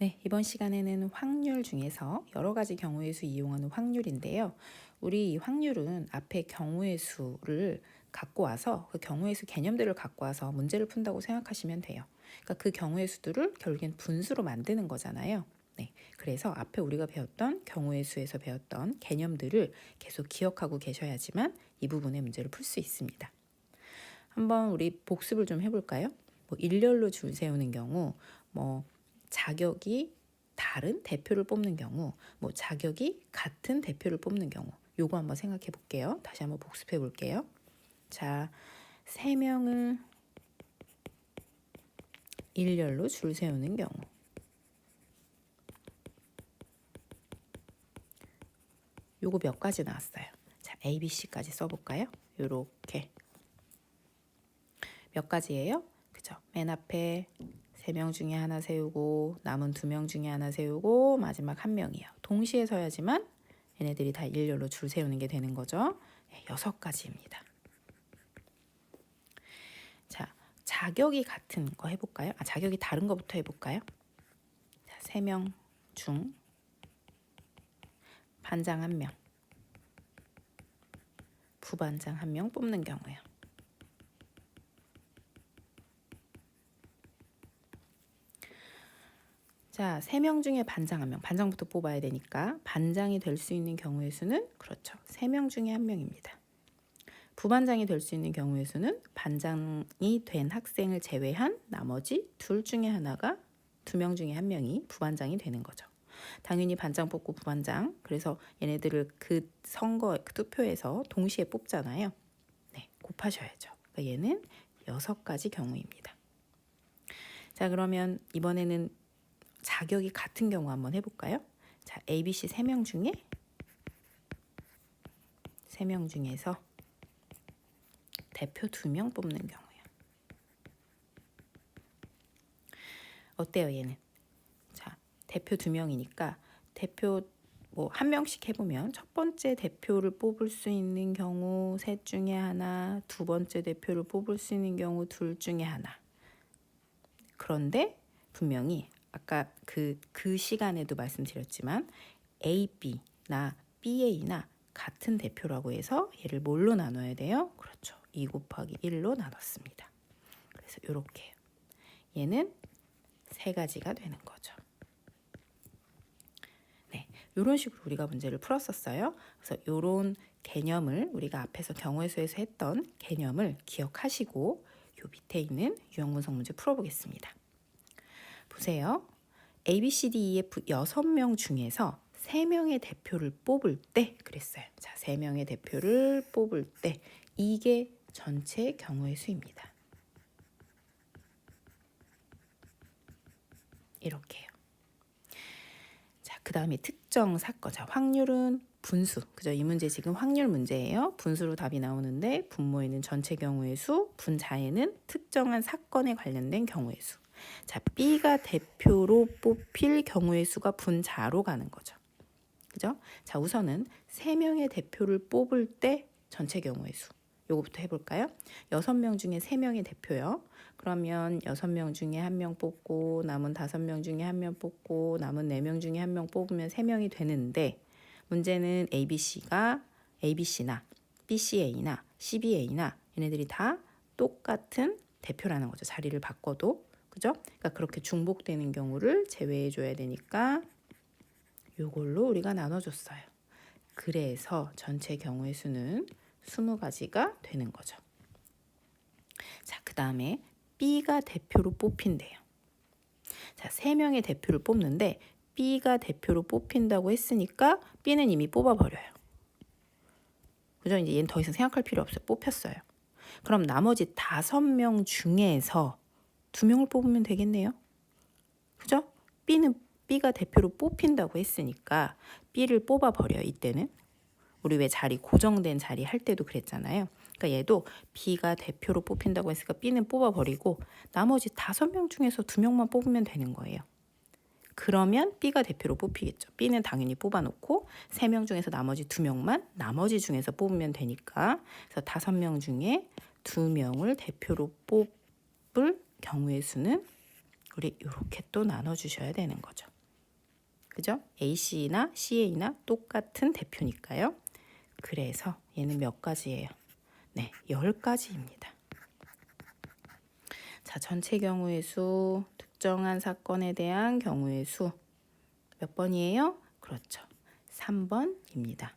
네, 이번 시간에는 확률 중에서 여러 가지 경우의 수 이용하는 확률인데요. 우리 이 확률은 앞에 경우의 수를 갖고 와서 그 경우의 수 개념들을 갖고 와서 문제를 푼다고 생각하시면 돼요. 그러니까 그 경우의 수들을 결국엔 분수로 만드는 거잖아요. 네, 그래서 앞에 우리가 배웠던 경우의 수에서 배웠던 개념들을 계속 기억하고 계셔야지만 이 부분의 문제를 풀 수 있습니다. 한번 우리 복습을 좀 해볼까요? 뭐 일렬로 줄 세우는 경우, 뭐 자격이 다른 대표를 뽑는 경우, 뭐 자격이 같은 대표를 뽑는 경우, 요거 한번 생각해 볼게요. 다시 한번 복습해 볼게요. 자, 세 명을 일렬로 줄 세우는 경우. 요거 몇 가지 나왔어요. 자, A, B, C까지 써볼까요? 요렇게. 몇 가지예요? 그죠? 맨 앞에 세 명 중에 하나 세우고 남은 두 명 중에 하나 세우고 마지막 한 명이요. 동시에 서야지만 얘네들이 다 일렬로 줄 세우는 게 되는 거죠. 네, 여섯 가지입니다. 자, 자격이 같은 거 해볼까요? 아, 자격이 다른 거부터 해볼까요? 자, 세 명 중 반장 한 명, 부반장 한 명 뽑는 경우요. 자, 세 명 중에 반장 한 명, 반장부터 뽑아야 되니까 반장이 될 수 있는 경우의 수는 그렇죠. 세 명 중에 한 명입니다. 부반장이 될 수 있는 경우의 수는 반장이 된 학생을 제외한 나머지 둘 중에 하나가 두 명 중에 한 명이 부반장이 되는 거죠. 당연히 반장 뽑고 부반장. 그래서 얘네들을 그 선거 그 투표에서 동시에 뽑잖아요. 네, 곱하셔야죠. 그러니까 얘는 여섯 가지 경우입니다. 자, 그러면 이번에는 자격이 같은 경우 한번 해볼까요? 자, A, B, C 세명 중에 세명 중에서 대표 두명 뽑는 경우요. 어때요, 얘는? 자, 대표 두 명이니까 대표 뭐 한 명씩 해보면 첫 번째 대표를 뽑을 수 있는 경우 셋 중에 하나, 두 번째 대표를 뽑을 수 있는 경우 둘 중에 하나. 그런데 분명히 아까 그, 그 시간에도 말씀드렸지만 AB나 BA나 같은 대표라고 해서 얘를 뭘로 나눠야 돼요? 그렇죠. 2 곱하기 1로 나눴습니다. 그래서 이렇게 얘는 세 가지가 되는 거죠. 네, 이런 식으로 우리가 문제를 풀었었어요. 그래서 이런 개념을 우리가 앞에서 경우의 수에서 했던 개념을 기억하시고 요 밑에 있는 유형분석 문제 풀어보겠습니다. 보세요. A, B, C, D, E, F 여섯 명 중에서 세 명의 대표를 뽑을 때 그랬어요. 자, 세 명의 대표를 뽑을 때 이게 전체 경우의 수입니다. 이렇게요. 자, 그 다음에 특정 사건. 자, 확률은 분수. 그죠? 이 문제 지금 확률 문제예요. 분수로 답이 나오는데 분모에는 전체 경우의 수, 분자에는 특정한 사건에 관련된 경우의 수. 자, B가 대표로 뽑힐 경우의 수가 분자로 가는 거죠. 그죠? 자, 우선은 세 명의 대표를 뽑을 때 전체 경우의 수. 요거부터 해볼까요? 여섯 명 중에 세 명의 대표요. 그러면 여섯 명 중에 한명 뽑고 남은 다섯 명 중에 한명 뽑고 남은 네명 중에 한명 뽑으면 세 명이 되는데 문제는 ABC가 ABC나 BCA나 CBA나 얘네들이 다 똑같은 대표라는 거죠. 자리를 바꿔도 그죠? 그러니까 그렇게 중복되는 경우를 제외해 줘야 되니까 요걸로 우리가 나눠줬어요. 그래서 전체 경우의 수는 20가지가 되는 거죠. 자, 그 다음에 B가 대표로 뽑힌대요. 자, 3명의 대표를 뽑는데 B가 대표로 뽑힌다고 했으니까 B는 이미 뽑아버려요. 그죠? 이제 얘는 더 이상 생각할 필요 없어요. 뽑혔어요. 그럼 나머지 다섯 명 중에서 두 명을 뽑으면 되겠네요. 그죠? B는 B가 대표로 뽑힌다고 했으니까 B를 뽑아버려요. 이때는. 우리 왜 자리 고정된 자리 할 때도 그랬잖아요. 그러니까 얘도 B가 대표로 뽑힌다고 했으니까 B는 뽑아버리고 나머지 다섯 명 중에서 두 명만 뽑으면 되는 거예요. 그러면 B가 대표로 뽑히겠죠. B는 당연히 뽑아놓고 세 명 중에서 나머지 두 명만 나머지 중에서 뽑으면 되니까 그래서 다섯 명 중에 두 명을 대표로 뽑을 경우의 수는 우리 이렇게 또 나눠 주셔야 되는 거죠. 그죠? AC나 CA나 똑같은 대표니까요. 그래서 얘는 몇 가지예요? 네, 10가지입니다. 자, 전체 경우의 수, 특정한 사건에 대한 경우의 수 몇 번이에요? 그렇죠. 3번입니다.